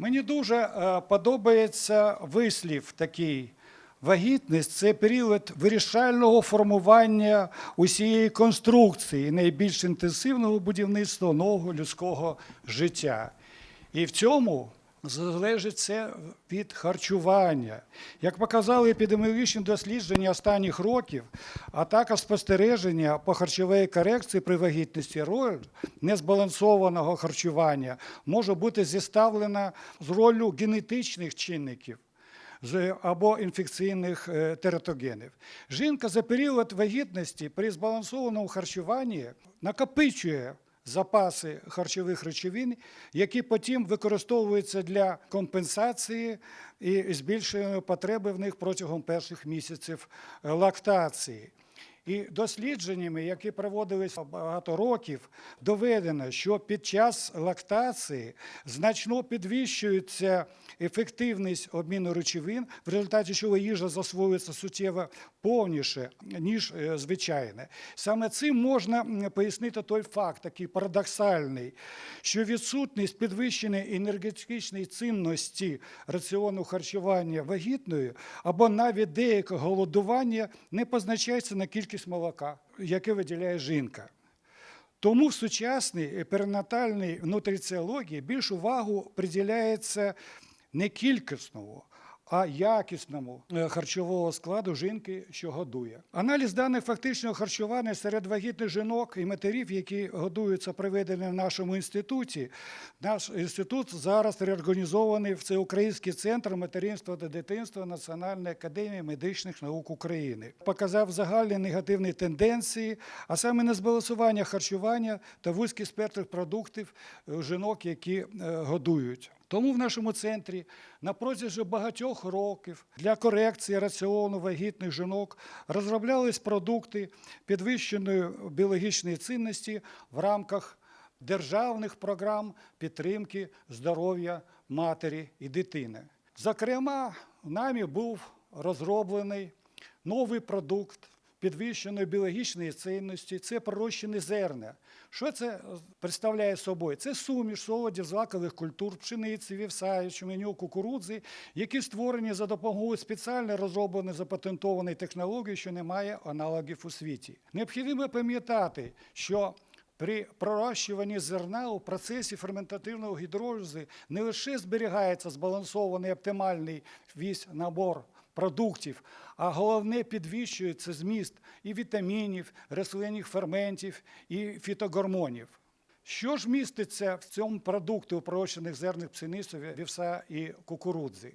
Мені дуже е, подобається вислів такий. Вагітність це період вирішального формування усієї конструкції, найбільш інтенсивного будівництва нового людського життя. І в цьому залежить це від харчування. Як показали епідеміологічні дослідження останніх років, а також спостереження по харчовій корекції при вагітності роль незбалансованого харчування може бути зіставлена з роллю генетичних чинників або інфекційних е, тератогенів. Жінка за період вагітності при збалансованому харчуванні накопичує запаси харчових речовин, які потім використовуються для компенсації і збільшення потреби в них протягом перших місяців лактації. І дослідженнями, які проводилися багато років, доведено, що під час лактації значно підвищується ефективність обміну речовин, в результаті чого їжа засвоюється суттєво повніше, ніж е, звичайне. Саме цим можна пояснити той факт, такий парадоксальний, що відсутність підвищеної енергетичної цінності раціону харчування вагітною або навіть деяке голодування не позначається на кількість молока, яке виділяє жінка. Тому в сучасній перинатальній нутриціології більш увагу приділяється не кількісному, а якісному е, харчового складу жінки, що годує. Аналіз даних фактичного харчування серед вагітних жінок і матерів, які годуються, проведений в нашому інституті. Наш інститут зараз реорганізований в Всеукраїнський центр материнства та дитинства Національної академії медичних наук України. Показав загальні негативні тенденції, а саме незбалансування харчування та вузький спектр продуктів жінок, які е, годують. Тому в нашому центрі на протязі багатьох років для корекції раціону вагітних жінок розроблялись продукти підвищеної біологічної цінності в рамках державних програм підтримки здоров'я матері і дитини. Зокрема, нами був розроблений новий продукт підвищеної біологічної цінності це пророщені зерна. Що це представляє собою? Це суміш солодів злакових культур, пшениці, вівса, ячменю, кукурудзи, які створені за допомогою спеціально розробленої запатентованої технології, що не має аналогів у світі. Необхідно пам'ятати, що при пророщуванні зерна у процесі ферментативного гідролізи не лише зберігається збалансований оптимальний весь набор продуктів, а головне підвищується зміст і вітамінів, рослинних ферментів, і фітогормонів. Що ж міститься в цьому продукті у пророщених зерних пшениці, вівса і кукурудзи?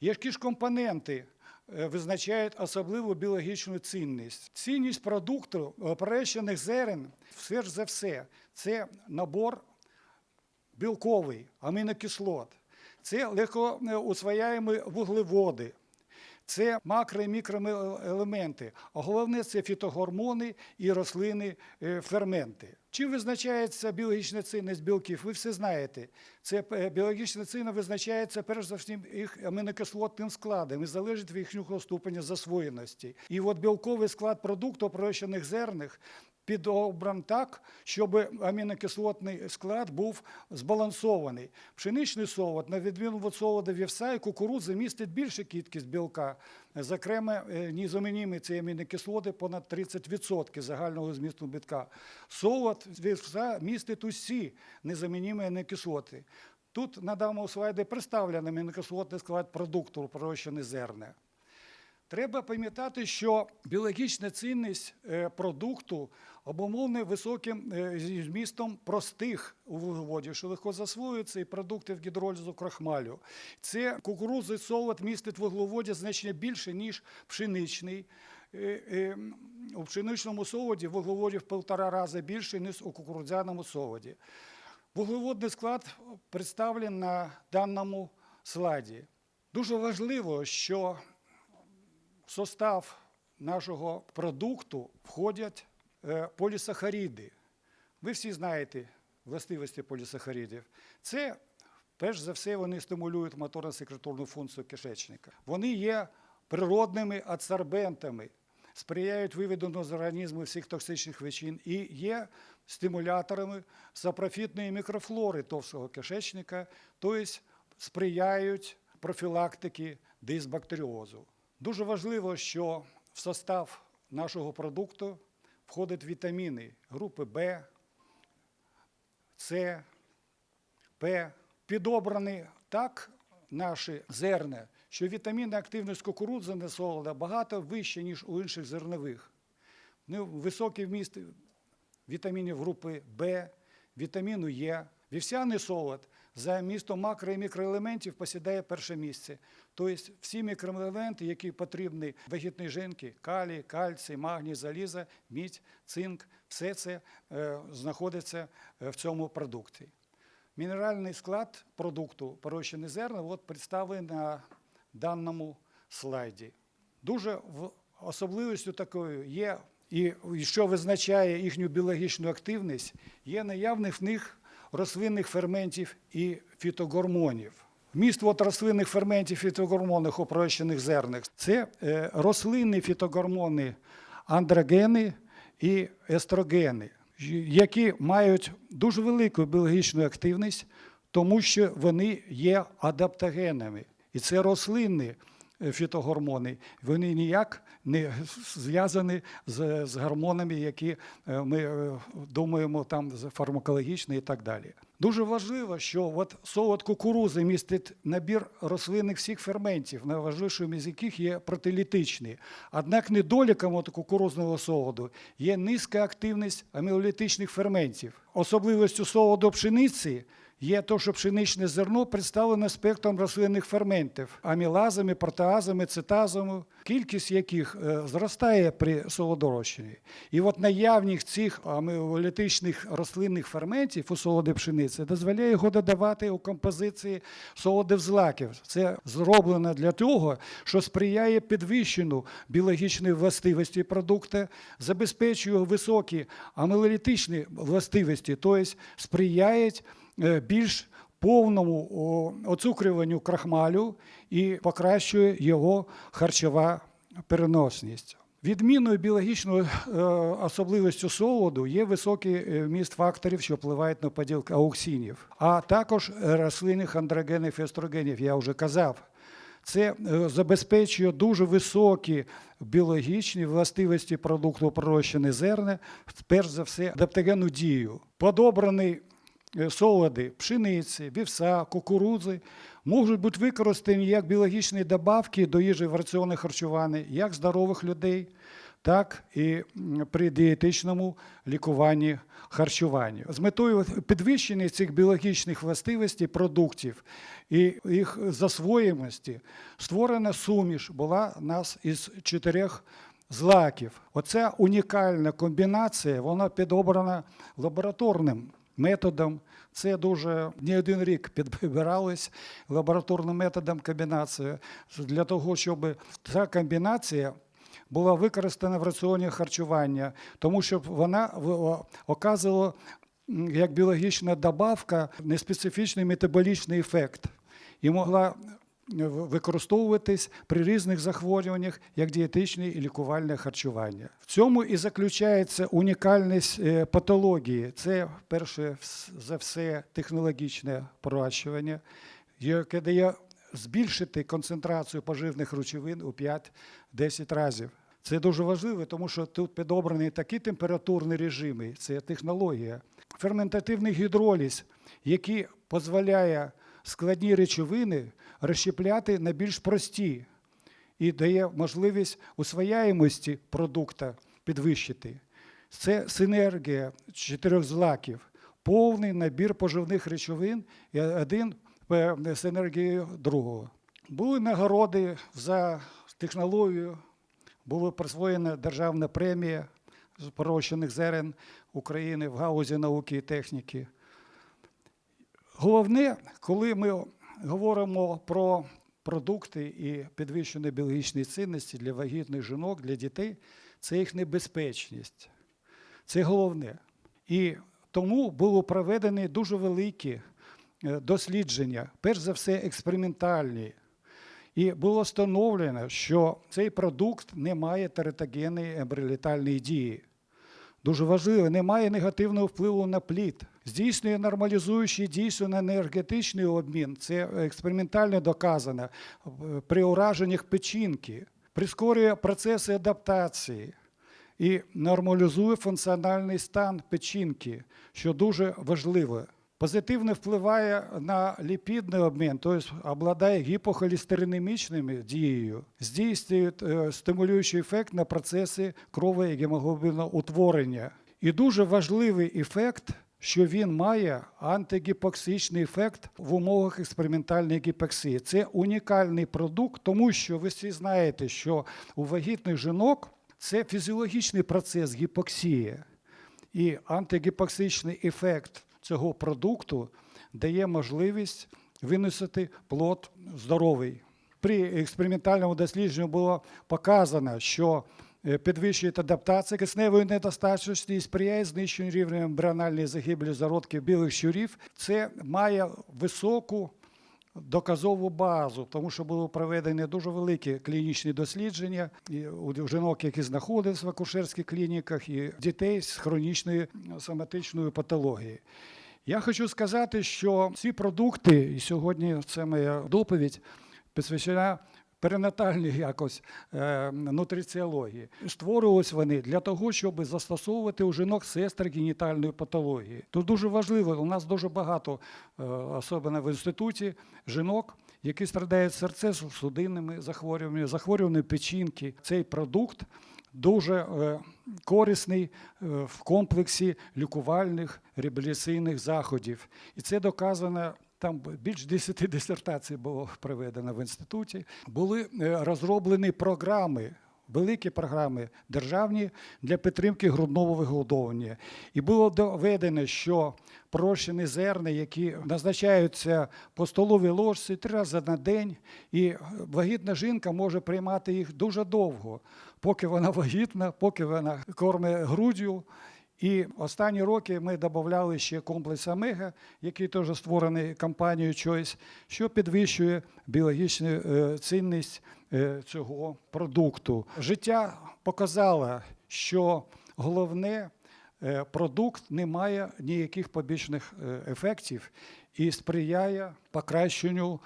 Які ж компоненти е, визначають особливу біологічну цінність? Цінність продукту пророщених зерен, все ж за все, це набор білковий, амінокислот, це легкоусвояємі вуглеводи, це макро і мікроелементи, а головне це фітогормони і рослини е, ферменти. Чим визначається біологічна цінність білків? Ви все знаєте. Це е, біологічна цінність визначається перш за все їх амінокислотним складом і залежить від їхнього ступеня засвоєності. І от білковий склад продукту пророщених зерних підобран так, щоб амінокислотний склад був збалансований. Пшеничний солод, на відміну від солода вівса і кукурудзи, містить більшу кількість білка. Зокрема, е, ці амінокислоти понад 30% загального змісту білка. Солод вівса містить усі незамінімі амінокислоти. Тут на даному слайді представлений амінокислотний склад продукту пророщені зерна. Треба пам'ятати, що біологічна цінність е, продукту обумовлена високим е, змістом простих вуглеводів, що легко засвоюються, і продуктів гідролізу крахмалю. Це кукурудзий солод містить вуглеводів значно більше, ніж пшеничний. Е, У пшеничному солоді вуглеводів півтора рази більше, ніж у кукурудзяному солоді. Вуглеводний склад представлений на даному слайді. Дуже важливо, що в состав нашого продукту входять е, полісахаріди. Ви всі знаєте властивості полісахаридів. Це, перш за все, вони стимулюють моторно-секреторну функцію кишечника. Вони є природними адсорбентами, сприяють виведенню з організму всіх токсичних речовин і є стимуляторами сапрофітної мікрофлори товстого кишечника, тобто сприяють профілактики дисбактеріозу. Дуже важливо, що в состав нашого продукту входять вітаміни групи В, С, П. Підобрані так наші зерна, що вітамінна активність кукурудзяного солода багато вища, ніж у інших зернових. Ну, високий вміст вітамінів групи В, вітаміну Е. Вівсяний солод за містом макро і мікроелементів посідає перше місце. Тобто всі мікроелементи, які потрібні вагітній жінці, калій, кальцій, магній, заліза, мідь, цинк, все це е, знаходиться е, в цьому продукті. Мінеральний склад продукту порощені зерна от представлений на даному слайді. Дуже особливістю такою є, і що визначає їхню біологічну активність, є наявних в них рослинних ферментів і фітогормонів. Вміст от рослинних ферментів і фітогормонів у пророщених зернах це е, рослинні фітогормони андрогени і естрогени, які мають дуже велику біологічну активність, тому що вони є адаптогенами. І це рослинні е, фітогормони. Вони ніяк не зв'язані з, з гормонами, які е, ми е, думаємо там з- фармакологічні і так далі. Дуже важливо, що от солод кукурузи містить набір рослинних всіх ферментів, найважливішим із яких є протилітичні. Однак недоліком от кукурузного солоду є низька активність амілолітичних ферментів. Особливістю солоду пшениці є те, що пшеничне зерно представлене спектром рослинних ферментів амілазами, протеазами, цитазами, кількість яких е, зростає при солодорощенні. І от наявність цих амілолітичних рослинних ферментів у солоді пшениці дозволяє його додавати у композиції солодів злаків. Це зроблено для того, що сприяє підвищенню біологічної властивості продукту, забезпечує високі амілолітичні властивості, тобто сприяють е, більш повному оцукрюванню крахмалю і покращує його харчова переносність. Відмінною біологічною е, особливістю солоду є високий е, вміст факторів, що впливають на поділ ауксинів, а також е, рослинних андрогенів і естрогенів, я вже казав. Це е, забезпечує дуже високі біологічні властивості продукту пророщені зерна, перш за все, адаптогенну дію. Подобраний е, солоди пшениці, вівса, кукурудзи можуть бути використані як біологічні добавки до їжі в раціони харчування як здорових людей, так і при дієтичному лікуванні харчування. З метою підвищення цих біологічних властивостей продуктів і їх засвоємості створена суміш була нас із чотирьох злаків. Оця унікальна комбінація, вона підобрана лабораторним методом. Це дуже не один рік підбиралось лабораторним методом комбінації для того, щоб ця комбінація була використана в раціоні харчування, тому що вона оказувала як біологічна добавка неспецифічний метаболічний ефект і могла використовуватись при різних захворюваннях як дієтичне і лікувальне харчування. В цьому і заключається унікальність е, патології. Це перше за все технологічне пророщування, яке дає збільшити концентрацію поживних речовин у 5-10 разів. Це дуже важливо, тому що тут підобрані такі температурні режими, це технологія. Ферментативний гідроліз, який дозволяє складні речовини розщепляти на більш прості і дає можливість усвояємості продукту підвищити. Це синергія чотирьох злаків, повний набір поживних речовин і один е, з енергією другого. Були нагороди за технологію, була присвоєна державна премія з порощених зерен України в галузі науки і техніки. Головне, коли ми говоримо про продукти і підвищені біологічні цінності для вагітних жінок, для дітей, це їх небезпечність. Це головне. І тому було проведені дуже великі е, дослідження, перш за все, експериментальні. І було встановлено, що цей продукт не має тератогенної ембріолітальної дії. Дуже важливо, не має негативного впливу на плід. Здійснює нормалізуючий дійсно енергетичний обмін. Це експериментально доказано е, при ураженнях печінки, прискорює процеси адаптації і нормалізує функціональний стан печінки, що дуже важливо. Позитивно впливає на ліпідний обмін, тобто обладає гіпохолестеринемічною дією, здійснює е, стимулюючий ефект на процеси крови і гемоглобіноутворення. І дуже важливий ефект, що він має антигіпоксичний ефект в умовах експериментальної гіпоксії. Це унікальний продукт, тому що ви всі знаєте, що у вагітних жінок це фізіологічний процес гіпоксії. І антигіпоксичний ефект цього продукту дає можливість виносити плод здоровий. При експериментальному дослідженні було показано, що е, підвищує адаптацію кисневої недостатності і сприяє знищенню рівня ембріональної загибелі зародків білих щурів. Це має високу доказову базу, тому що були проведені дуже великі клінічні дослідження і у жінок, які знаходились в акушерських клініках, і дітей з хронічною соматичною патологією. Я хочу сказати, що ці продукти, і сьогодні це моя доповідь, посвячена перинатальній якось е, нутриціології. Створювалися вони для того, щоб застосовувати у жінок з естрогенітальної патології. Тут дуже важливо, у нас дуже багато, е, особливо в інституті, жінок, які страдають серцево-судинними захворюваннями, захворюваннями печінки. Цей продукт дуже е, корисний в комплексі лікувальних реабілітаційних заходів. І це доказано. Там більш 10 дисертацій було проведено в інституті. Були е, розроблені програми, великі програми державні для підтримки грудного вигодовування. І було доведено, що прощені зерна, які назначаються по столовій ложці три рази на день, і вагітна жінка може приймати їх дуже довго, поки вона вагітна, поки вона кормить груддю. І останні роки ми додавали ще комплекс Омега, який теж створений компанією Choice, що підвищує біологічну е, цінність е, цього продукту. Життя показало, що головне е, продукт не має ніяких побічних ефектів і сприяє покращенню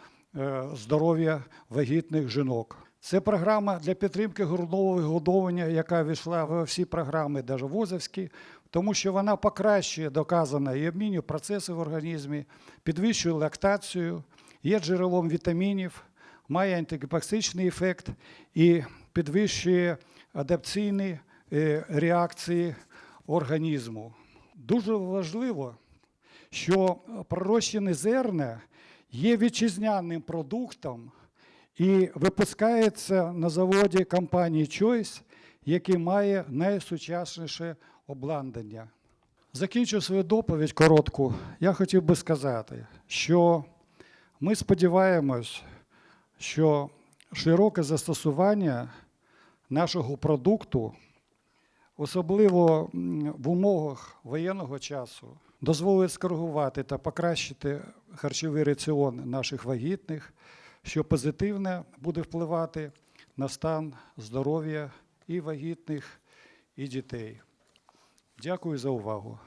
здоров'я вагітних жінок. Це програма для підтримки грудного вигодовування, яка війшла в всі програми, навіть вузовські, тому що вона покращує доказано і обмінює процеси в організмі, підвищує лактацію, є джерелом вітамінів, має антигіпоксичний ефект і підвищує адапційні е, реакції організму. Дуже важливо, що пророщені зерна є вітчизняним продуктом і випускається на заводі компанії Choice, який має найсучасніше обладнання. Закінчу свою доповідь коротку. Я хотів би сказати, що ми сподіваємось, що широке застосування нашого продукту, особливо в умовах воєнного часу, дозволить скоригувати та покращити харчовий раціон наших вагітних, що позитивно буде впливати на стан здоров'я і вагітних, і дітей. Дякую за увагу.